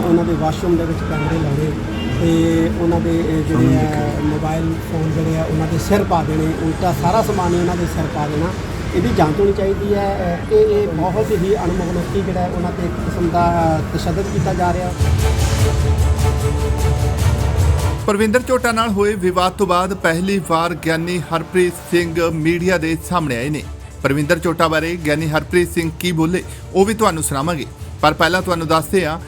ਉਹਨਾਂ ਦੇ ਵਾਸ਼ਰੂਮ ਦੇ ਵਿੱਚ ਕੈਮਰੇ ਲਾਉਣੇ ਤੇ ਉਹਨਾਂ ਦੇ ਇਹ ਜਿਹੜੇ ਆ ਮੋਬਾਈਲ ਫੋਨ ਜਿਹੜੇ ਆ ਉਹਨਾਂ ਦੇ ਸਿਰ ਪਾ ਦੇਣੇ ਉਲਟਾ ਸਾਰਾ ਸਮਾਨ ਹੀ ਉਹਨਾਂ ਦੇ ਸਿਰ ਪਾ ਦੇਣਾ। ਇਹਦੀ ਜਾਂਚ ਹੋਣੀ ਚਾਹੀਦੀ ਹੈ। ਕਿ ਇਹ ਬਹੁਤ ਹੀ ਅਣਮਨੁੱਖੀ ਜਿਹੜਾ ਹੈ ਉਹਨਾਂ ਤੇ ਇੱਕ ਕਿਸਮ ਦਾ ਤਸ਼ੱਦਦ ਕੀਤਾ ਜਾ ਰਿਹਾ। ਪਰਵਿੰਦਰ ਝੋਟਾ ਨਾਲ ਹੋਏ ਵਿਵਾਦ ਤੋਂ ਬਾਅਦ ਪਹਿਲੀ ਵਾਰ ਗਿਆਨੀ ਹਰਪ੍ਰੀਤ ਸਿੰਘ ਮੀਡੀਆ ਦੇ ਸਾਹਮਣੇ ਆਏ ਨੇ। ਪਰਵਿੰਦਰ ਝੋਟਾ ਬਾਰੇ ਗਿਆਨੀ ਹਰਪ੍ਰੀਤ ਸਿੰਘ ਕੀ ਬੋਲੇ ਉਹ ਵੀ ਤੁਹਾਨੂੰ ਸੁਣਾਵਾਂਗੇ। ਪਰ ਪਹਿਲਾਂ ਤੁਹਾਨੂੰ ਦੱਸਦੇ ਹਾਂ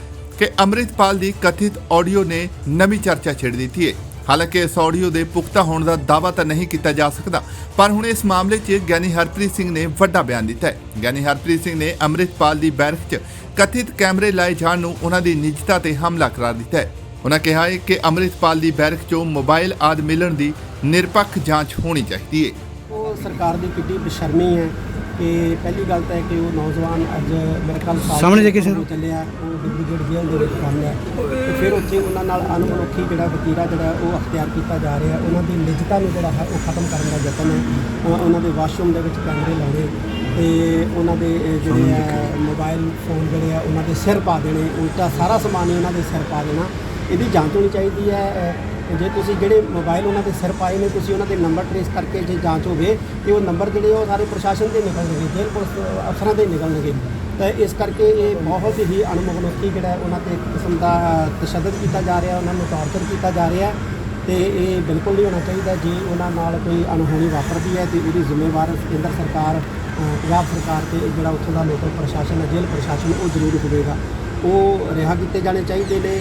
ਕਿ ਅੰਮ੍ਰਿਤਪਾਲ ਦੀ ਕਥਿਤ ਆਡੀਓ ਨੇ ਨਵੀਂ ਚਰਚਾ ਛੇੜ ਦਿੱਤੀ ਹੈ। ਹਾਲਾਂਕਿ ਇਸ ਆਡੀਓ ਦੇ ਪੁਖਤਾ ਹੋਣ ਦਾ ਦਾਅਵਾ ਤਾਂ ਨਹੀਂ ਕੀਤਾ ਜਾ ਸਕਦਾ, ਪਰ ਹੁਣ ਇਸ ਮਾਮਲੇ 'ਚ ਗਿਆਨੀ ਹਰਪ੍ਰੀਤ ਸਿੰਘ ਨੇ ਵੱਡਾ ਬਿਆਨ ਦਿੱਤਾ ਹੈ। ਗਿਆਨੀ ਹਰਪ੍ਰੀਤ ਸਿੰਘ ਨੇ ਅੰਮ੍ਰਿਤਪਾਲ ਦੀ ਬੈਰਕ 'ਚ ਕਥਿਤ ਕੈਮਰੇ ਲਾਏ ਜਾਣ ਨੂੰ ਉਹਨਾਂ ਦੀ ਨਿੱਜਤਾ ਤੇ ਹਮਲਾ ਕਰਾਰ ਦਿੱਤਾ ਹੈ। ਉਹਨਾਂ ਕਿਹਾ ਹੈ ਕਿ ਅੰਮ੍ਰਿਤਪਾਲ ਦੀ ਬੈਰਕ 'ਚੋਂ ਮੋਬਾਈਲ ਆਦ ਮਿਲਣ ਦੀ ਨਿਰਪੱਖ ਜਾਂਚ ਹੋਣੀ ਚਾਹੀਦੀ ਹੈ। ਉਹ ਸਰਕਾਰ ਦੀ ਕਿੱਡੀ ਬੇਸ਼ਰਮੀ ਹੈ। ਕਿ ਪਹਿਲੀ ਗੱਲ ਤਾਂ ਹੈ ਕਿ ਉਹ ਨੌਜਵਾਨ ਅੱਜ ਮੇਰੇ ਕੱਲ ਸਾਹਮਣੇ ਦੇਖੇ ਸਰ। ਚੱਲਿਆ ਉਹ ਡਿਬਰੂਗੜ੍ਹ ਜੇਲ੍ਹ ਦੇ ਵਿੱਚ ਬੰਦ ਹੈ ਤੇ ਫਿਰ ਉੱਥੇ ਉਹਨਾਂ ਨਾਲ ਅਨਮਨੁੱਖੀ ਜਿਹੜਾ ਵਤੀਰਾ ਜਿਹੜਾ ਉਹ ਅਖਤਿਆਰ ਕੀਤਾ ਜਾ ਰਿਹਾ। ਉਹਨਾਂ ਦੀ ਨਿੱਜਤਾ ਨੂੰ ਜਿਹੜਾ ਹੈ ਉਹ ਖਤਮ ਕਰਨ ਦਾ ਯਤਨ ਹੈ। ਉਹਨਾਂ ਦੇ ਵਾਸ਼ਰੂਮ ਦੇ ਵਿੱਚ ਕੈਮਰੇ ਲਾਉਣੇ ਤੇ ਉਹਨਾਂ ਦੇ ਜਿਹੜੇ ਮੋਬਾਈਲ ਫੋਨ ਜਿਹੜੇ ਆ ਉਹਨਾਂ ਦੇ ਸਿਰ ਪਾ ਦੇਣੇ। ਉਲਟਾ ਸਾਰਾ ਸਮਾਨ ਹੀ ਉਹਨਾਂ ਦੇ ਸਿਰ ਪਾ ਦੇਣਾ। ਇਹਦੀ ਜਾਂਚ ਹੋਣੀ ਚਾਹੀਦੀ ਹੈ। ਜੇ ਤੁਸੀਂ ਜਿਹੜੇ ਮੋਬਾਈਲ ਉਹਨਾਂ ਦੇ ਸਿਰ ਪਾਏ ਨੇ, ਤੁਸੀਂ ਉਹਨਾਂ ਦੇ ਨੰਬਰ ਟ੍ਰੇਸ ਕਰਕੇ ਜੇ ਜਾਂਚ ਹੋਵੇ, ਤੇ ਉਹ ਨੰਬਰ ਜਿਹੜੇ ਉਹ ਸਾਰੇ ਪ੍ਰਸ਼ਾਸਨ ਦੇ ਨਿਕਲਣਗੇ ਜੇਲ੍ਹ ਪੁਲਿਸ ਅਫਸਰਾਂ ਦੇ ਨਿਕਲਣਗੇ ਤਾਂ ਇਸ ਕਰਕੇ ਇਹ ਬਹੁਤ ਹੀ ਅਣਮਨੁੱਖੀ ਜਿਹੜਾ ਉਹਨਾਂ ਤੇ ਕਿਸਮ ਦਾ ਤਸ਼ੱਦਦ ਕੀਤਾ ਜਾ ਰਿਹਾ, ਉਹਨਾਂ ਨੂੰ ਟਾਰਚਰ ਕੀਤਾ ਜਾ ਰਿਹਾ ਤੇ ਇਹ ਬਿਲਕੁਲ ਨਹੀਂ ਹੋਣਾ ਚਾਹੀਦਾ ਜੇ, ਉਹਨਾਂ ਨਾਲ ਕੋਈ ਅਣਹੋਣੀ ਵਾਪਰਦੀ ਹੈ ਤੇ ਉਹਦੀ ਜ਼ਿੰਮੇਵਾਰ ਕੇਂਦਰ ਸਰਕਾਰ ਪੰਜਾਬ ਸਰਕਾਰ ਤੇ ਜਿਹੜਾ ਉੱਥੋਂ ਦਾ ਲੋਕਲ ਪ੍ਰਸ਼ਾਸਨ ਹੈ, ਜੇਲ੍ਹ ਪ੍ਰਸ਼ਾਸਨ, ਉਹ ਜ਼ਰੂਰ ਹੋਵੇਗਾ। ਉਹ ਰਿਹਾ ਕੀਤੇ ਜਾਣੇ ਚਾਹੀਦੇ ਨੇ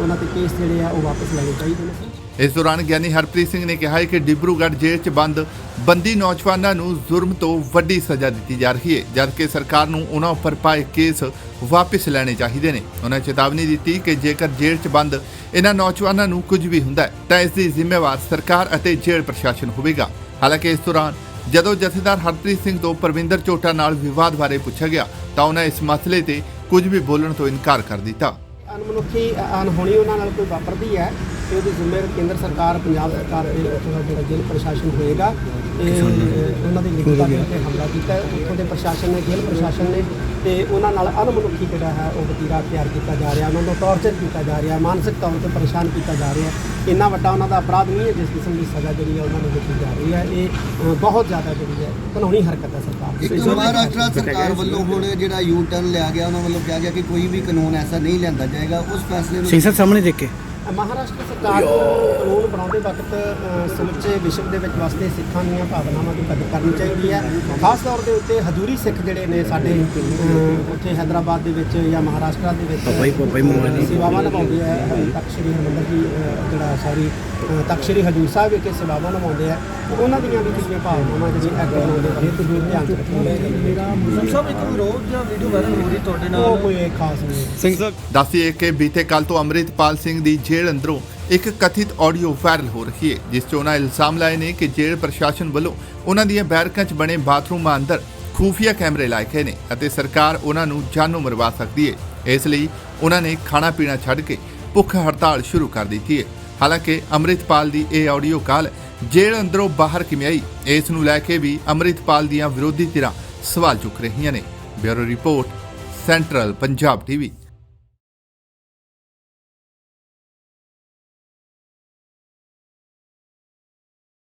ਉਹਨਾਂ ਤੇ ਕੇਸ ਜਿਹੜੇ ਆ ਉਹ ਵਾਪਸ ਲੈਣੇ ਚਾਹੀਦੇ ਨੇ। ਇਸ ਦੌਰਾਨ ਗਿਆਨੀ ਹਰਪ੍ਰੀਤ ਸਿੰਘ ਨੇ ਕਿਹਾ ਕਿ ਡਿਬਰੂਗੜ੍ਹ ਜੇਲ੍ਹ 'ਚ ਬੰਦ ਬੰਦੀ ਨੌਜਵਾਨਾਂ ਨੂੰ ਜ਼ੁਰਮ ਤੋਂ ਵੱਡੀ ਸਜ਼ਾ ਦਿੱਤੀ ਜਾ ਰਹੀ ਹੈ, ਜਦਕਿ ਸਰਕਾਰ ਨੂੰ ਉਹਨਾਂ ਉੱਪਰ ਪਾਏ ਕੇਸ ਵਾਪਸ ਲੈਣੇ ਚਾਹੀਦੇ ਨੇ। ਉਹਨਾਂ ਚੇਤਾਵਨੀ ਦਿੱਤੀ ਕਿ ਜੇਕਰ ਜੇਲ੍ਹ 'ਚ ਬੰਦ ਇਹਨਾਂ ਨੌਜਵਾਨਾਂ ਨੂੰ ਕੁਝ ਵੀ ਹੁੰਦਾ ਤਾਂ ਇਸ ਦੀ ਜ਼ਿੰਮੇਵਾਰ ਸਰਕਾਰ ਅਤੇ ਜੇਲ੍ਹ ਪ੍ਰਸ਼ਾਸਨ ਹੋਵੇਗਾ। ਹਾਲਾਂਕਿ ਇਸ ਦੌਰਾਨ ਜਦੋਂ ਜਥੇਦਾਰ ਹਰਪ੍ਰੀਤ ਸਿੰਘ ਤੋਂ ਪਰਵਿੰਦਰ ਚੋਟਾ ਨਾਲ ਵਿਵਾਦ ਬਾਰੇ ਪੁੱਛਿਆ ਗਿਆ, ਤਾਂ ਉਹਨਾਂ ਇਸ ਮਸਲੇ ਤੇ ਕੁਝ ਵੀ ਬੋਲਣ ਤੋਂ ਇਨਕਾਰ ਕਰ ਦਿੱਤਾ। ਅਨਮਨੁੱਖੀ ਅ- ਉਹਨਾਂ ਨਾਲ ਕੋਈ ਵਾਪਰਦੀ ਹੈ। ਤੇ ਉਹਦੀ ਜ਼ਿੰਮੇਵਾਰ ਕੇਂਦਰ ਸਰਕਾਰ ਪੰਜਾਬ ਸਰਕਾਰ ਤੇ ਉੱਥੋਂ ਦਾ ਜਿਹੜਾ ਜੇਲ੍ਹ ਪ੍ਰਸ਼ਾਸਨ ਹੋਏਗਾ ਤੇ ਉਹਨਾਂ ਦੀ ਦੇ ਉੱਤੇ ਹਮਲਾ ਕੀਤਾ। ਉੱਥੋਂ ਦੇ ਪ੍ਰਸ਼ਾਸਨ ਨੇ ਜੇਲ੍ਹ ਪ੍ਰਸ਼ਾਸਨ ਨੇ ਤੇ ਉਹਨਾਂ ਨਾਲ ਅਨਮਨੁੱਖੀ ਜਿਹੜਾ ਹੈ ਉਹ ਵਤੀਰਾ ਤਿਆਰ ਕੀਤਾ ਜਾ ਰਿਹਾ ਉਹਨਾਂ ਨੂੰ ਟੌਰਚਰ ਕੀਤਾ ਜਾ ਰਿਹਾ ਮਾਨਸਿਕ ਤੌਰ ਤੇ ਪਰੇਸ਼ਾਨ ਕੀਤਾ ਜਾ ਰਿਹਾ। ਇੰਨਾ ਵੱਡਾ ਉਹਨਾਂ ਦਾ ਅਪਰਾਧ ਨਹੀਂ ਹੈ ਜਿਸ ਕਿਸਮ ਦੀ ਸਜ਼ਾ ਜਿਹੜੀ ਹੈ ਉਹਨਾਂ ਨੂੰ ਦਿੱਤੀ ਜਾ ਰਹੀ ਹੈ। ਇਹ ਬਹੁਤ ਜ਼ਿਆਦਾ ਜਿਹੜੀ ਹੈ ਕਾਨੂੰਨੀ ਹਰਕਤ ਹੈ ਸਰਕਾਰ ਦੀ। ਮਹਾਰਾਸ਼ਟਰ ਸਰਕਾਰ ਵੱਲੋਂ ਹੁਣ ਜਿਹੜਾ ਯੂ ਟਰਨ ਲਿਆ ਗਿਆ ਉਹਨਾਂ ਵੱਲੋਂ ਕਿਹਾ ਗਿਆ ਕਿ ਕੋਈ ਵੀ ਕਾਨੂੰਨ ਐਸਾ ਨਹੀਂ ਲਿਆਂਦਾ ਜਾਏਗਾ। ਉਸ ਫੈਸਲੇ ਨੂੰ ਸਾਹਿਬ ਸਾਹਮਣੇ ਦੇਖ ਕੇ। ਮਹਾਰਾਸ਼ਟਰ ਸਰਕਾਰ ਨੂੰ ਕਾਨੂੰਨ ਬਣਾਉਂਦੇ ਵਕਤ ਸਮੁੱਚੇ ਵਿਸ਼ਵ ਦੇ ਵਿੱਚ ਵਸਦੇ ਸਿੱਖਾਂ ਦੀਆਂ ਭਾਵਨਾਵਾਂ ਦੀ ਕਦਰ ਕਰਨੀ ਚਾਹੀਦੀ ਹੈ। ਖਾਸ ਤੌਰ ਦੇ ਉੱਤੇ ਹਜ਼ੂਰੀ ਸਿੱਖ ਜਿਹੜੇ ਨੇ ਸਾਡੇ ਉੱਥੇ ਹੈਦਰਾਬਾਦ ਦੇ ਵਿੱਚ ਜਾਂ ਮਹਾਰਾਸ਼ਟਰ ਦੇ ਵਿੱਚ। ਸੇਵਾਵਾਂ ਨਿਭਾਉਂਦੇ ਆ। ਤੱਕ ਸ਼੍ਰੀ ਹਰਿਮੰਦਰ ਜੀ ਜਿਹੜਾ ਸੌਰੀ ਤਖਤ ਸ਼੍ਰੀ ਹਜੂਰ ਸਾਹਿਬ ਵਿਖੇ ਸੇਵਾਵਾਂ ਨਿਭਾਉਂਦੇ ਆ। ਉਹਨਾਂ ਦੀਆਂ ਵੀ ਜਿਹੜੀਆਂ ਭਾਵਨਾਵਾਂ ਜਿਹੜੀਆਂ ਐਕਟ ਬਣਾਉਂਦੇ ਨੇ ਤੇ ਜ਼ਰੂਰ ਧਿਆਨ ਚ ਰੱਖਣਾ ਚਾਹੀਦਾ ਸਭ ਇੱਕ ਵਿਰੋਧ ਜਾਂ ਵੀਡੀਓ ਵਾਇਰਲ ਹੋ ਰਹੀ ਤੁਹਾਡੇ ਉਹ ਨਾਲ ਕੋਈ ਖਾਸ ਨਹੀਂ ਸਿੰਘ ਸਾਹਿਬ ਦੱਸੀਏ ਕਿ ਬੀਤੇ ਕੱਲ ਤੋਂ ਅੰਮ੍ਰਿਤਪਾਲ ਸਿੰਘ ਦੀ ਜੇਲ੍ਹ ਅੰਦਰੋਂ ਇੱਕ ਕਥਿਤ ਆਡੀਓ ਵਾਇਰਲ ਹੋ ਰਹੀ ਹੈ, ਜਿਸ 'ਚ ਉਹਨਾਂ ਇਲਜ਼ਾਮ ਲਾਏ ਨੇ ਕਿ ਜੇਲ੍ਹ ਪ੍ਰਸ਼ਾਸਨ ਵੱਲੋਂ ਉਹਨਾਂ ਦੀਆਂ ਬੈਰਕਾਂ 'ਚ ਬਣੇ ਬਾਥਰੂਮਾਂ ਅੰਦਰ ਖੂਫੀਆ ਕੈਮਰੇ ਲਾਏ ਗਏ ਨੇ ਅਤੇ ਸਰਕਾਰ ਉਹਨਾਂ ਨੂੰ ਜਾਨੋਂ ਮਰਵਾ ਸਕਦੀ ਹੈ। ਇਸ ਲਈ ਉਹਨਾਂ ਨੇ ਖਾਣਾ ਪੀਣਾ ਛੱਡ ਕੇ ਭੁੱਖ ਹੜਤਾਲ ਸ਼ੁਰੂ ਕਰ ਦਿੱਤੀ ਹੈ। ਹਾਲਾਂਕਿ ਅੰਮ੍ਰਿਤਪਾਲ ਦੀ ਇਹ ਆਡੀਓ ਕਾਲ ਜੇਲ੍ਹ ਅੰਦਰੋਂ ਬਾਹਰ ਕਿਵੇਂ ਆਈ, ਇਸ ਨੂੰ ਲੈ ਕੇ ਵੀ ਅੰਮ੍ਰਿਤਪਾਲ ਦੀਆਂ ਵਿਰੋਧੀ ਧਿਰਾਂ ਸਵਾਲ ਚੁੱਕ ਰਹੀਆਂ ਨੇ। Bureau report, central Punjab TV.